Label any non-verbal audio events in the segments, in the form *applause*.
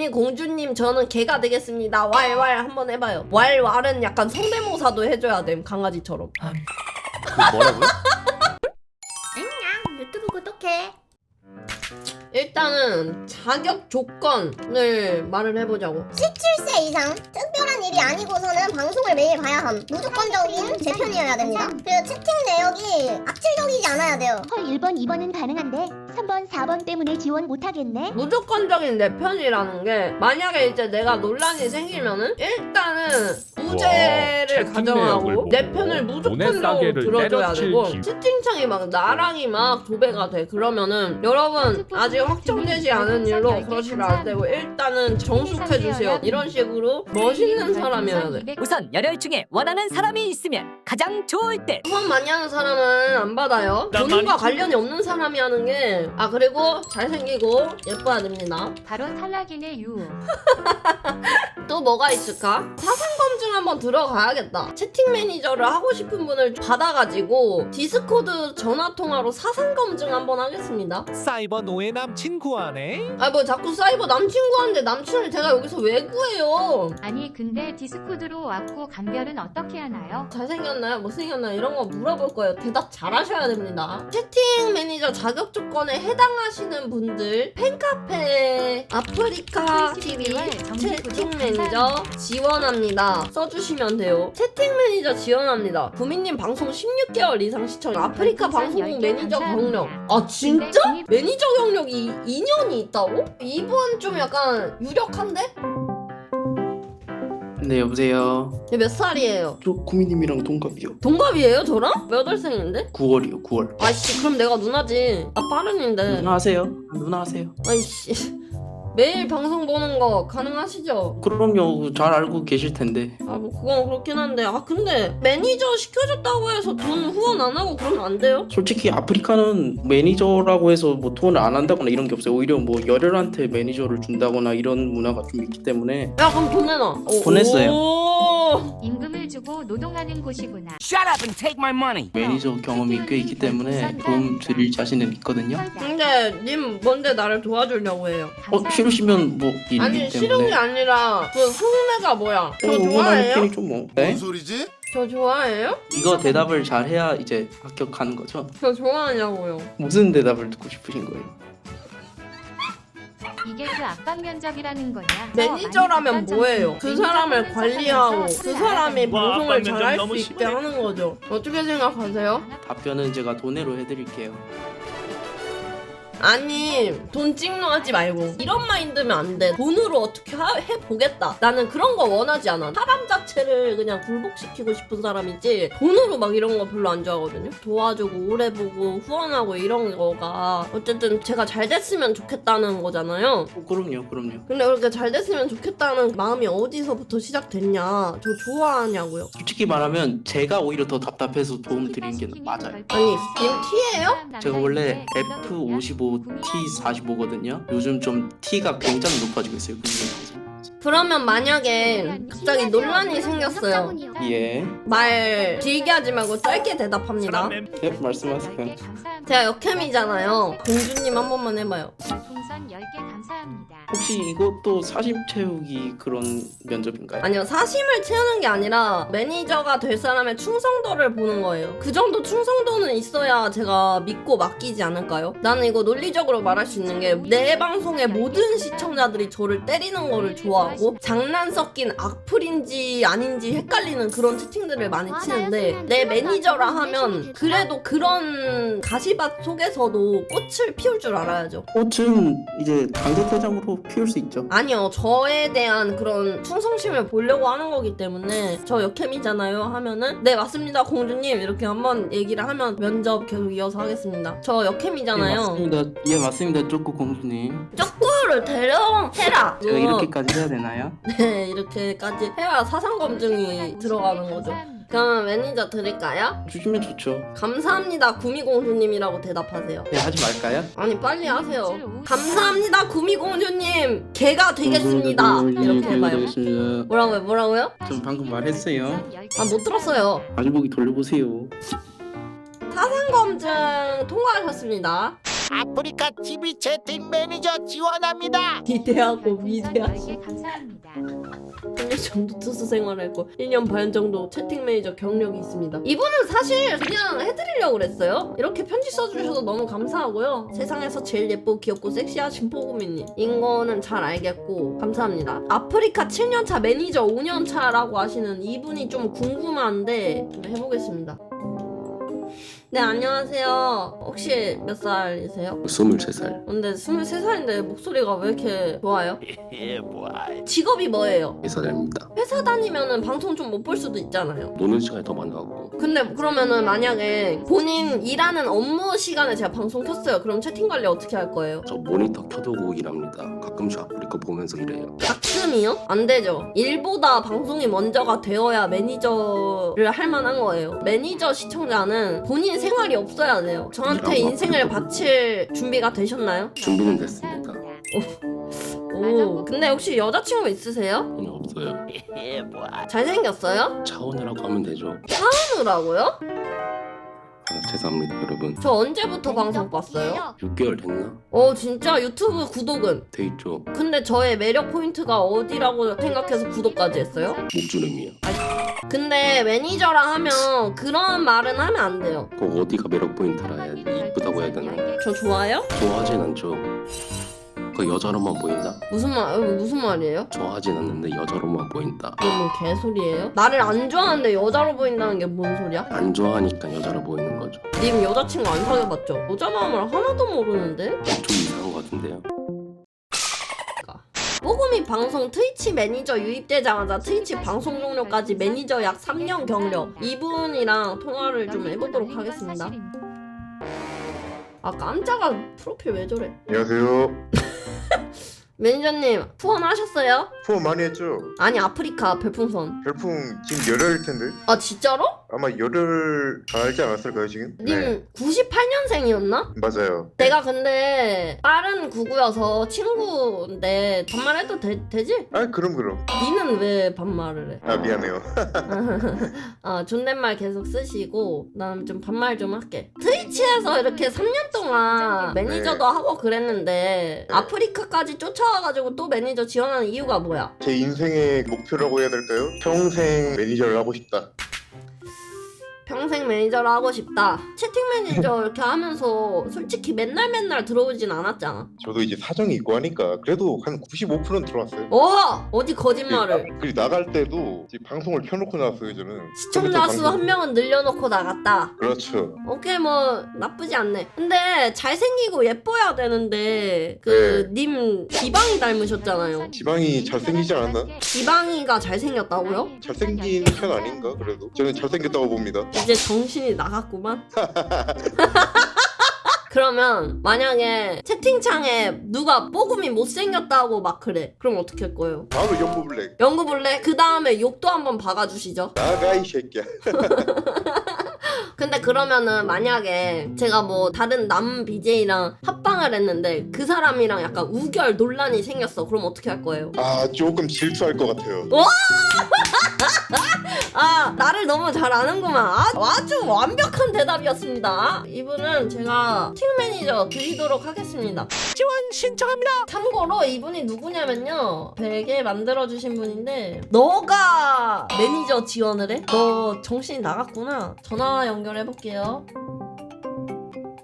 구미 공주님 저는 개가 되겠습니다. 왈왈 한번 해봐요. 왈왈은 약간 성대모사도 해줘야 됨 강아지처럼. 그 뭐라고요? *laughs* 안녕 유튜브 구독해. 일단은 자격 조건을 말을 해보자고. 17세 이상 특별한 일이 아니고서는 방송을 매일 봐야 함 무조건적인 제 편이어야 됩니다 그리고 채팅 내역이 악질적이지 않아야 돼요 헐 1번 2번은 가능한데 3번 4번 때문에 지원 못하겠네? 무조건적인 내 편이라는 게 만약에 이제 내가 논란이 생기면은 일단은 무죄를 채팅 가정하고 내역을 내 편을 보고 무조건적으로 들어줘야 때려칠 되고 기- 채팅창이 막 나랑이 막 도배가 돼. 그러면은 여러분 아직 확정되지 않은 일로 그러시면 안 되고 일단은 정숙해 주세요. 이런 식으로 멋있는 사람이어야 돼. 우선 열혈 중에 원하는 사람이 있으면 가장 좋을 때. 후원 많이 하는 사람은 안 받아요. 난 많이 관련이 없는 사람이 하는 게아 그리고 잘생기고 예뻐야 됩니다. 바로 탈락인의 유. *laughs* 또 뭐가 있을까? 사상 검증 한번 들어가야겠다. 채팅 매니저를 하고 싶은 분을 받아가지고 디스코드 전화 통화로 사상 검증 한번 하겠습니다. 사이버 노예 남친 구하네. 아 뭐 자꾸 사이버 남친 구하는데 남친을 제가 여기서 왜 구해요? 아니 근데 디스코드로 왔고 감별은 어떻게 하나요? 잘생겼나요? 못생겼나요? 이런 거 물어볼 거예요. 대답 잘하셔야 됩니다. 채팅 매니저 자격 조건에 해당하시는 분들 팬카페 아프리카 TV 채팅 매니저 지원합니다. 써주시면 돼요. 채팅 매니저 지원합니다. 구민님 방송 16개월 이상 시청 아프리카 방송국 매니저 경력. 아 진짜? 매니저 경력이 2년이 있다고? 이분 좀 약간 유력한데? 네 여보세요. 얘몇 살이에요? 저 구미님이랑 동갑이요. 동갑이에요 저랑? 몇 월생인데? 9월이요 9월. 아이씨 그럼 내가 누나지 나 빠른인데 누나 하세요. 누나 하세요. 아이씨 매일 방송 보는 거 가능하시죠? 그럼요 잘 알고 계실 텐데. 아 뭐 그건 그렇긴 한데 아 근데 매니저 시켜줬다고 해서 돈 후원 안 하고 그러면 안 돼요? 솔직히 아프리카는 매니저라고 해서 뭐 돈을 안 한다거나 이런 게 없어요. 오히려 뭐 열혈한테 매니저를 준다거나 이런 문화가 좀 있기 때문에 야 그럼 보내놔 오, 보냈어요. 오. 임금을 주고 노동하는 곳이구나. Shut up and take my money 매니저 경험이 꽤 있기 때문에 도움 드릴 자신은 있거든요. 근데 님 뭔데 나를 도와주려고 해요? 어 싫으시면 뭐 일이기 아니 싫은 게 때문에. 아니라 그 흉내가 뭐야? 저 어, 응원하는 좋아해요? 편이죠 뭐. 네? 뭔 소리지? 저 좋아해요? 이거 대답을 잘 해야 이제 합격하는 거죠. 저 좋아하냐고요 무슨 대답을 듣고 싶으신 거예요? 이게 그 압박 면접이라는 거냐? 매니저라면 뭐예요? 그 사람을 관리하고 그 사람이 와, 방송을 압박 잘할 면접 수 있게. 하는 거죠. 어떻게 생각하세요? 답변은 제가 돈으로 해드릴게요. 아니 돈 찍노 하지 말고 이런 마인드면 안 돼. 돈으로 어떻게 하- 해보겠다. 나는 그런 거 원하지 않아. 사람 자체 를 그냥 굴복시키고 싶은 사람이지 돈으로 막 이런 거 별로 안 좋아하거든요. 도와주고 오래 보고 후원하고 이런 거가 어쨌든 제가 잘 됐으면 좋겠다는 거잖아요. 어, 그럼요, 그럼요. 근데 그렇게 잘 됐으면 좋겠다는 마음이 어디서부터 시작됐냐? 저 좋아하냐고요. 솔직히 말하면 제가 오히려 더 답답해서 도움 드리는 게 맞아요. 아니, 님 T예요? 제가 원래 F55 T45거든요. 요즘 좀 T가 굉장히 높아지고 있어요. 그중에 그러면 만약에 갑자기 논란이 생겼어요. 예, 말 길게 하지 말고 짧게 대답합니다. 네 말씀하세요. 제가 역캠이잖아요. 공주님 한 번만 해봐요. 풍선 10개 감사합니다. 혹시 이것도 사심 채우기 그런 면접인가요? 아니요, 사심을 채우는 게 아니라 매니저가 될 사람의 충성도를 보는 거예요. 그 정도 충성도는 있어야 제가 믿고 맡기지 않을까요? 나는 이거 논리적으로 말할 수 있는 게 내 방송의 모든 시청자들이 저를 때리는 거를 좋아하고 장난 섞인 악플인지 아닌지 헷갈리는 그런 채팅들을 많이 치는데 내 매니저라 하면 그래도 그런 가시밭 속에서도 꽃을 피울 줄 알아야죠. 꽃은 이제 강제퇴장으로 피울 수 있죠. 아니요, 저에 대한 그런 충성심을 보려고 하는 거기 때문에 저 역캠이잖아요 하면은 네 맞습니다 공주님 이렇게 한번 얘기를 하면 면접 계속 이어서 하겠습니다. 저 예, 역캠이잖아요. 맞습니다. 예, 맞습니다. 쪼꼬 공주님. 쪼꾸를 대령해라. 제가 이렇게까지 해야 되나요? 네 이렇게까지 해야 사상 검증이 들어가는 거죠. 그러면 매니저 드릴까요? 주시면 좋죠. 감사합니다 구미공주님이라고 대답하세요. 네, 하지 말까요? 아니 빨리 하세요. 감사합니다 구미공주님 개가 되겠습니다. 이렇게 해봐요. 되겠습니다. 뭐라고요? 뭐라고요? 전 방금 말했어요. 아 못 들었어요. 마주보기 돌려보세요. 사상 검증 통과하셨습니다. 아프리카 TV 채팅 매니저 지원합니다. 기대하고 위대하고 나에게 감사합니다. 3년 정도 투수 생활했고 1년 반 정도 채팅 매니저 경력이 있습니다. 이분은 사실 그냥 해드리려고 그랬어요. 이렇게 편지 써주셔서 너무 감사하고요. 세상에서 제일 예쁘고 귀엽고 섹시하신 포구미님. 인 거는 잘 알겠고 감사합니다. 아프리카 7년차 매니저 5년차라고 하시는 이분이 좀 궁금한데 좀 해보겠습니다. 네 안녕하세요. 혹시 몇 살이세요? 23살 근데 23살인데 목소리가 왜 이렇게 좋아요? *laughs* 예, 뭐야. 직업이 뭐예요? 회사입니다 회사 다니면은 방송 좀 못 볼 수도 있잖아요. 노는 시간이 더 많아갖고 근데 그러면은 만약에 본인 일하는 업무 시간에 제가 방송 켰어요. 그럼 채팅 관리 어떻게 할 거예요? 저 모니터 켜두고 일합니다 가끔씩 아프리카 보면서 일해요 가끔이요? 안 되죠. 일보다 방송이 먼저가 되어야 매니저를 할 만한 거예요. 매니저 시청자는 본인 생활이 없어야 돼요. 저한테 일하고 인생을 바칠 준비가 되셨나요? 준비는 됐습니다 오, 근데 혹시 여자친구 있으세요? 전혀 없어요. *laughs* 잘생겼어요? 차원이라고 하면 되죠 하느라고요? 아, 죄송합니다 여러분 저 언제부터 방송 봤어요? 6개월 됐나? 어 진짜 유튜브 구독은 돼 있죠 근데 저의 매력 포인트가 어디라고 생각해서 구독까지 했어요? 목주름이요 근데 매니저라 하면 그런 말은 하면 안 돼요. 그 어디가 매력 포인트라 해야 이쁘다고 해야 되나? 저 좋아요? 좋아하진 않죠 그 여자로만 보인다? 무슨 말 어, 무슨 말이에요? 좋아하진 않는데 여자로만 보인다 이게 뭐 개소리예요? 나를 안 좋아하는데 여자로 보인다는 게 뭔 소리야? 안 좋아하니까 여자로 보이는 거죠 님 여자친구 안 사귀어봤죠? 여자 마음을 하나도 모르는데? 좀 이상한 것 같은데요 뽀금이 방송 트위치 매니저 유입되자마자 트위치 방송 종료까지 매니저 약 3년 경력 이분이랑 통화를 좀 해보도록 하겠습니다 아 깜짝아 프로필 왜 저래 안녕하세요. *laughs* 매니저님 후원하셨어요? 후원 많이 했죠? 아니 아프리카 별풍선 별풍 지금 열흘 텐데 아 진짜로? 아마 열흘 다 알지 않았을까요 지금? 네. 님 98년생이었나? 맞아요. 내가 근데 다른 구구여서 친구인데 반말해도 되, 되지? 아 그럼 그럼. 니는 왜 반말을 해? 아 미안해요. 아 *laughs* 존댓말 계속 쓰시고 난좀 반말 좀 할게 트위치에서 이렇게 3년 동안 매니저도 하고 그랬는데 아프리카까지 쫓아와가지고 또 매니저 지원하는 이유가 뭐야? 제 인생의 목표라고 해야 될까요? 평생 매니저를 하고 싶다. 평생 매니저를 하고 싶다 채팅 매니저 이렇게 하면서 솔직히 맨날 맨날 들어오진 않았잖아 저도 이제 사정이 있고 하니까 그래도 한 95%는 들어왔어요. 어! 어디 거짓말을 그리고 나갈 때도 이제 방송을 켜놓고 나왔어요 저는. 시청자 수한 명은 늘려놓고 나갔다 그렇죠. 오케이 뭐 나쁘지 않네 근데 잘생기고 예뻐야 되는데 그 님 지방이 닮으셨잖아요 지방이 잘생기지 않았나? 지방이가 잘생겼다고요? 잘생긴 편 아닌가 그래도? 저는 잘생겼다고 봅니다. 이제 정신이 나갔구만 *laughs* 그러면 만약에 채팅창에 누가 뽀금이 못생겼다고 막 그래 그럼 어떻게 할 거예요? 바로 연구 블랙. 연구 볼래? 그 다음에 욕도 한번 박아주시죠 나가 이 새끼야. *laughs* 근데 그러면은 만약에 제가 뭐 다른 남 BJ랑 합방을 했는데 그 사람이랑 약간 우결 논란이 생겼어. 그럼 어떻게 할 거예요? 아 조금 질투할 것 같아요. *laughs* 아 나를 너무 잘 아는구만. 아, 아주 완벽한 대답이었습니다. 이분은 제가 팀 매니저 드리도록 하겠습니다. 지원 신청합니다. 참고로 이분이 누구냐면요. 베개 만들어주신 분인데 너가 매니저 지원을 해? 너 정신이 나갔구나. 전화 연결해 볼게요.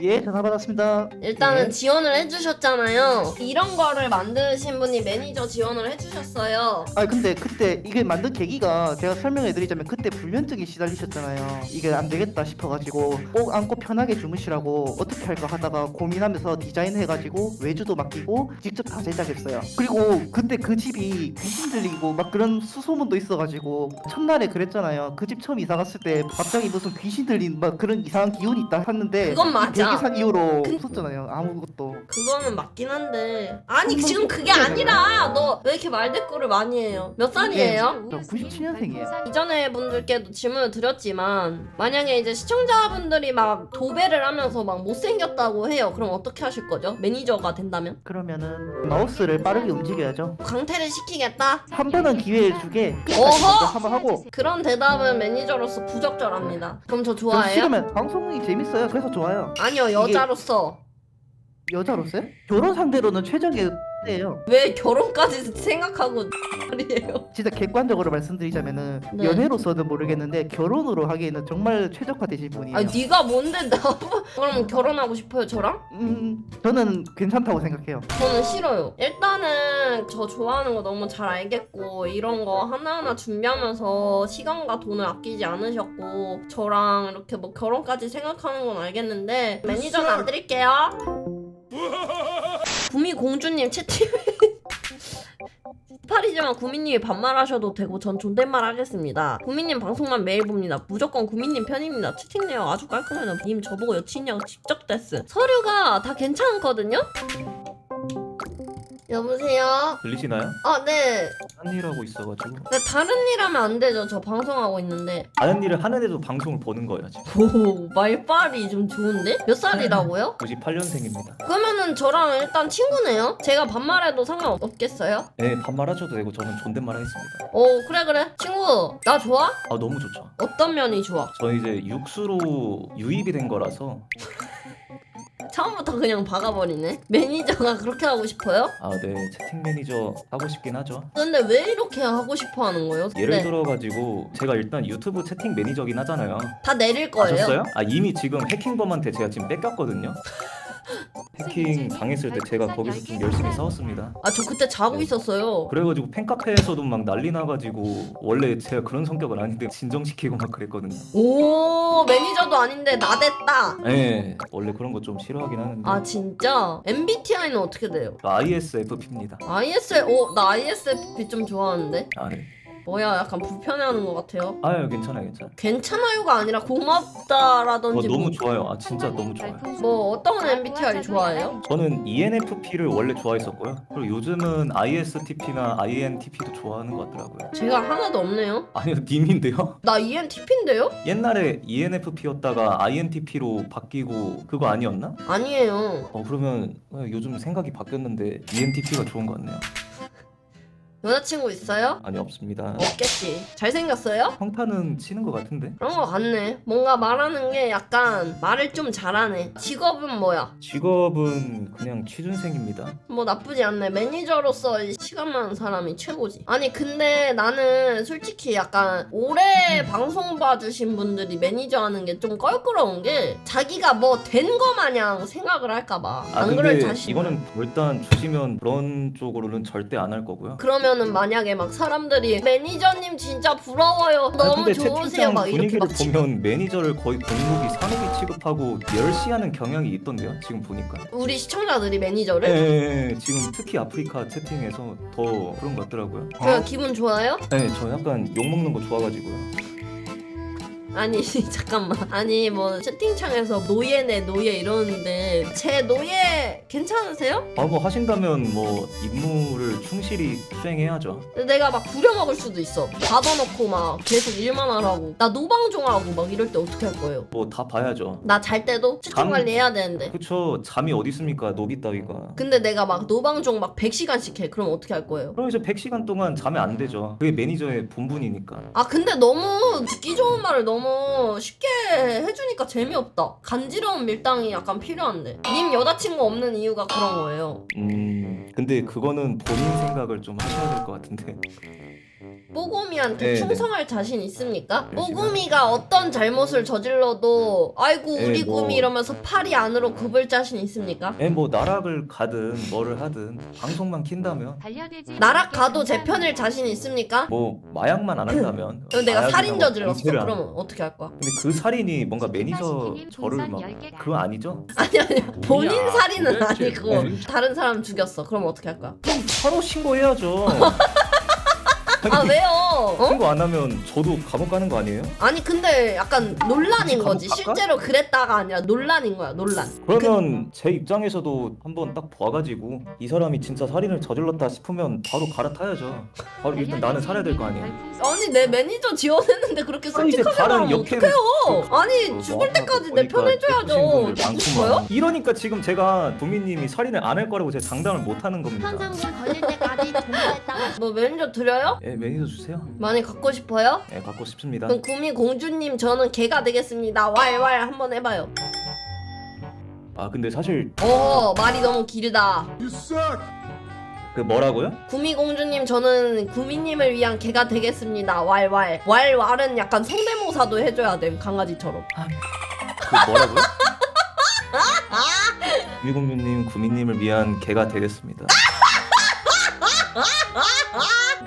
예, 전화 받았습니다. 일단은 네. 지원을 해주셨잖아요. 이런 거를 만드신 분이 매니저 지원을 해주셨어요. 아 근데 그때 이게 만든 계기가 제가 설명해드리자면 그때 불면증에 시달리셨잖아요. 이게 안 되겠다 싶어가지고 꼭 안고 편하게 주무시라고 어떻게 할까 하다가 고민하면서 디자인해가지고 외주도 맡기고 직접 다 제작했어요. 그리고 근데 그 집이 귀신 들리고 막 그런 수소문도 있어가지고 첫날에 그랬잖아요. 그 집 처음 이사 갔을 때 갑자기 무슨 귀신 들린 막 그런 이상한 기운이 있다 했는데 그건 맞아. 계기산 이후로 근- 없었잖아요. 아무것도. 그거는 맞긴 한데. 아니 지금 그게 아니라 너 왜 이렇게 말대꾸를 많이 해요? 몇 살이에요? 저 97년생이에요. 이전에 분들께도 질문을 드렸지만 만약에 이제 시청자분들이 막 도배를 하면서 막 못생겼다고 해요. 그럼 어떻게 하실 거죠? 매니저가 된다면? 그러면은 마우스를 빠르게 움직여야죠. 강퇴를 시키겠다? 한 번은 기회를 주게 어허! 먼저 한번 하고 그런 대답은 매니저로서 부적절합니다. 그럼 저 저 좋아해요? 싫으면 방송이 재밌어요. 그래서 좋아요. 아니 요 여자로서 여자로서요? 결혼 상대로는 최적의 때예요. 왜 결혼까지 생각하고 말이에요? 진짜 객관적으로 말씀드리자면은 네. 연애로서는 모르겠는데 결혼으로 하기에는 정말 최적화되신 분이에요. 아니 네가 뭔데 나 그럼 결혼하고 싶어요 저랑? 음, 저는 괜찮다고 생각해요. 저는 싫어요. 일단은 저 좋아하는 거 너무 잘 알겠고 이런 거 하나하나 준비하면서 시간과 돈을 아끼지 않으셨고 저랑 이렇게 뭐 결혼까지 생각하는 건 알겠는데 매니저는 안 드릴게요. 구미 공주님 채팅. *laughs* 팔이지만 구미님이 반말하셔도 되고 전 존댓말 하겠습니다. 구미님 방송만 매일 봅니다. 무조건 구미님 편입니다. 채팅 내용 아주 깔끔해요. 님 저보고 여친이냐고 직접 됐음. 서류가 다 괜찮거든요? 여보세요? 들리시나요? 아, 네. 한일 하고 있어가지고 네, 다른 일 하면 안 되죠. 저 방송하고 있는데. 다른 일을 하는데도 방송을 보는 거예요 지금 오, 말빨이 좀 좋은데? 몇 살이라고요? 98년생입니다 그러면은 저랑 일단 친구네요? 제가 반말해도 상관없겠어요? 네 반말하셔도 되고 저는 존댓말 하겠습니다 오, 그래, 그래. 친구, 나 좋아? 아 너무 좋죠 어떤 면이 좋아? 저는 이제 육수로 유입이 된 거라서 *laughs* 처음부터 그냥 박아버리네. 매니저가 그렇게 하고 싶어요? 아 네 채팅 매니저 하고 싶긴 하죠 근데 왜 이렇게 하고 싶어 하는 거예요? 예를 네. 들어가지고 제가 일단 유튜브 채팅 매니저긴 하잖아요 다 내릴 거예요? 아셨어요? 아 이미 지금 해킹범한테 제가 지금 뺏겼거든요 해킹 당했을 때 제가 거기서 좀 열심히 싸웠습니다 아, 저 그때 자고 네. 있었어요. 그래가지고 팬카페에서도 막 난리 나가지고 원래 제가 그런 성격은 아닌데 진정시키고 막 그랬거든요 오, 매니저도 아닌데 나댔다. 네 원래 그런 거 좀 싫어하긴 하는데 아, 진짜? MBTI는 어떻게 돼요? ISFP입니다 ISF, 어, 나 ISFP 좀 좋아하는데? 아 네. 뭐야, 약간 불편해하는 것 같아요. 아유 괜찮아요 괜찮아요 괜찮아요가 아니라 고맙다라든지 어, 너무 뭐, 좋아요 아 진짜 너무 좋아요 뭐 어떤 MBTI 좋아해요? 저는 ENFP를 원래 좋아했었고요 그리고 요즘은 ISTP나 INTP도 좋아하는 것 같더라고요 제가 하나도 없네요. 아니요 님인데요? 나 ENTP인데요? 옛날에 ENFP였다가 INTP로 바뀌고 그거 아니었나? 아니에요. 어 그러면 요즘 생각이 바뀌었는데 ENTP가 좋은 것 같네요 여자친구 있어요? 아니 없습니다 없겠지. 잘생겼어요? 평타는 치는 것 같은데 그런 거 같네. 뭔가 말하는 게 약간 말을 좀 잘하네. 직업은 뭐야? 직업은 그냥 취준생입니다 뭐 나쁘지 않네. 매니저로서 시간 많은 사람이 최고지. 아니 근데 나는 솔직히 약간 오래 방송 봐주신 분들이 매니저 하는 게 좀 껄끄러운 게 자기가 뭐 된 거 마냥 생각을 할까봐. 아안 그럴 근데 자신. 이거는 일단 주시면 그런 쪽으로는 절대 안 할 거고요 그러면 은 만약에 막 사람들이 매니저님 진짜 부러워요. 너무 근데 좋으세요. 채팅창 막 이렇게 분위기를 막 치- 보면 매니저를 거의 공무기 산업이 취급하고 멸시하는 경향이 있던데요 지금 보니까 우리 시청자들이 매니저를 예. 지금 특히 아프리카 채팅에서 더 그런 것 같더라고요 제가 기분 좋아요? 네, 저 약간 욕 먹는 거 좋아가지고요 아니 *laughs* 잠깐만. 아니 뭐 채팅창에서 노예네 노예 이러는데 제 노예 괜찮으세요? 아뭐 하신다면 뭐 임무를 충실히 수행해야죠. 내가 막 부려먹을 수도 있어. 받아놓고 막 계속 일만 하라고. 나 노방종하고 막 이럴 때 어떻게 할 거예요? 뭐 다 봐야죠. 나 잘 때도 채팅 잠- 관리 해야 되는데. 그쵸. 잠이 어디 있습니까? 노비 따위가. 근데 내가 막 노방종 막 100시간씩 해. 그럼 어떻게 할 거예요? 그럼 이제 100시간 동안 자면 안 되죠. 그게 매니저의 본분이니까. 아 근데 너무 듣기 좋은 말을 너무 쉽게 해주니까 재미없다. 간지러운 밀당이 약간 필요한데. 님 여자친구 없는 이유가 그런 거예요. 음 근데 그거는 본인 생각을 좀 하셔야 될 것 같은데 뽀고미한테 네, 네. 충성할 자신 있습니까? 네, 뽀고미가 어떤 잘못을 저질러도 아이고 네, 우리 뭐. 구미 이러면서 팔이 안으로 굽을 자신 있습니까? 예, 뭐 나락을 가든 뭐를 하든 방송만 킨다면 반려돼지 나락 가도 제 편일 자신 있습니까? 뭐 마약만 안 한다면 *laughs* 그럼 내가 마약이나 살인 뭐 저질렀어 범죄를 안- 그러면 어떻게 할 거야? 근데 그 살인이 뭔가 매니저 저를 막 10개 그거 아니죠? 아니 아니 본인 뭐야, 살인은 도대체 아니고 왜? 다른 사람 죽였어 그럼 어떻게 할 거야? 서로 신고해야죠. *laughs* 아 왜요? 어? 신고 안 하면 저도 감옥 가는 거 아니에요? 아니 근데 약간 논란인 혹시 거지 감옥 갈까? 실제로 그랬다가 아니라 논란인 거야 논란 그러면 제 입장에서도 한번 딱 봐가지고 이 사람이 진짜 살인을 저질렀다 싶으면 바로 갈아타야죠. 바로 일단 나는 살아야 될 거 아니에요. 아니 내 매니저 지원했는데 그렇게 아니, 이제 솔직하게 다른 말하면 역행- 어떡해요 아니 뭐 죽을 때까지 내 편 해줘야죠 분들 죽고 싶어요? 많구만. 이러니까 지금 제가 도민님이 살인을 안 할 거라고 제가 장담을 못 하는 겁니다. 현상금 걸릴 때까지 존버했다고 뭐 매니저 드려요? 예, 매니저 주세요. 많이 갖고 싶어요? 예, 갖고 싶습니다. 그럼 구미 공주님 저는 개가 되겠습니다 왈왈 한번 해봐요 아 근데 사실 어 말이 너무 길다 그 뭐라고요? 구미 공주님 저는 구미님을 위한 개가 되겠습니다 왈왈 왈왈은 약간 성대모사도 해줘야 됨 강아지처럼 그 뭐라고요? 미공주님 구미님을 위한 개가 되겠습니다. *laughs*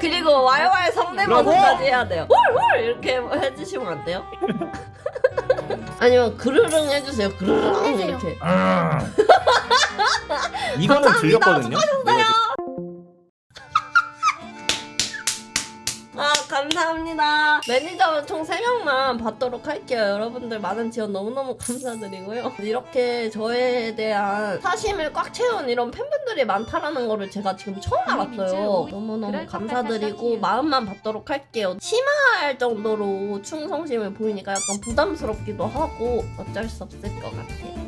그리고 왈왈 성대모사까지 해야 돼요 홀홀 이렇게 해주시면 안 돼요? *laughs* 아니면 그르릉 해주세요 그르릉 해주세요. 이렇게 *laughs* 이거는. 들렸거든요. 내가 아 감사합니다. 매니저는 총 3명만 받도록 할게요. 여러분들 많은 지원 너무너무 감사드리고요. 이렇게 저에 대한 사심을 꽉 채운 이런 팬분들이 많다라는 거를 제가 지금 처음 알았어요. 너무너무 그럴 것 감사드리고. 마음만 받도록 할게요. 심할 정도로 충성심을 보이니까 약간 부담스럽기도 하고 어쩔 수 없을 것 같아요.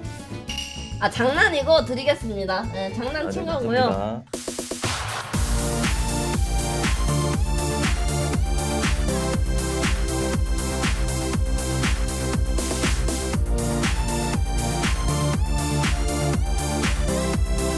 아 장난이고 드리겠습니다. 네, 장난친 아, 네, 거고요. 감사합니다.